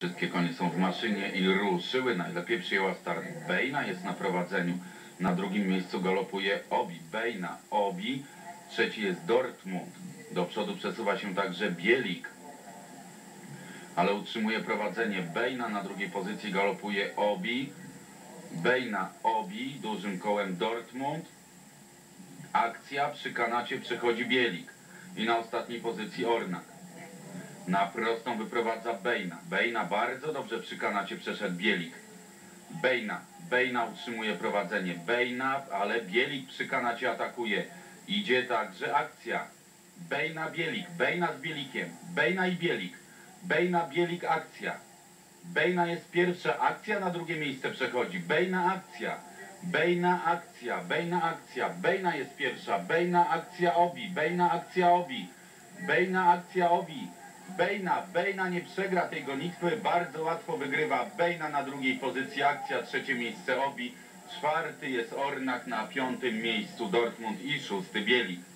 Wszystkie konie są w maszynie i ruszyły. Najlepiej przyjęła start Bejna, jest na prowadzeniu. Na drugim miejscu galopuje Obi. Bejna, Obi. Trzeci jest Dortmund. Do przodu przesuwa się także Bielik. Ale utrzymuje prowadzenie. Bejna na drugiej pozycji galopuje Obi. Bejna, Obi. Dużym kołem Dortmund. Akcja przy kanacie przechodzi Bielik. I na ostatniej pozycji Ornak. Na prostą wyprowadza Bejna. Bejna bardzo dobrze przy kanacie przeszedł Bielik. Bejna. Bejna utrzymuje prowadzenie. Bejna, ale Bielik przy kanacie atakuje. Idzie także akcja. Bejna, Bielik. Bejna z Bielikiem. Bejna i Bielik. Bejna, Bielik, akcja. Bejna jest pierwsza. Akcja na drugie miejsce przechodzi. Bejna, akcja. Bejna, akcja. Bejna, akcja. Bejna jest pierwsza. Bejna, akcja, obi. Bejna, akcja, obi. Bejna, akcja, obi. Bejna, Bejna nie przegra tej gonitwy, bardzo łatwo wygrywa Bejna na drugiej pozycji, akcja, trzecie miejsce Obi, czwarty jest Ornak na piątym miejscu Dortmund i szósty Bielik.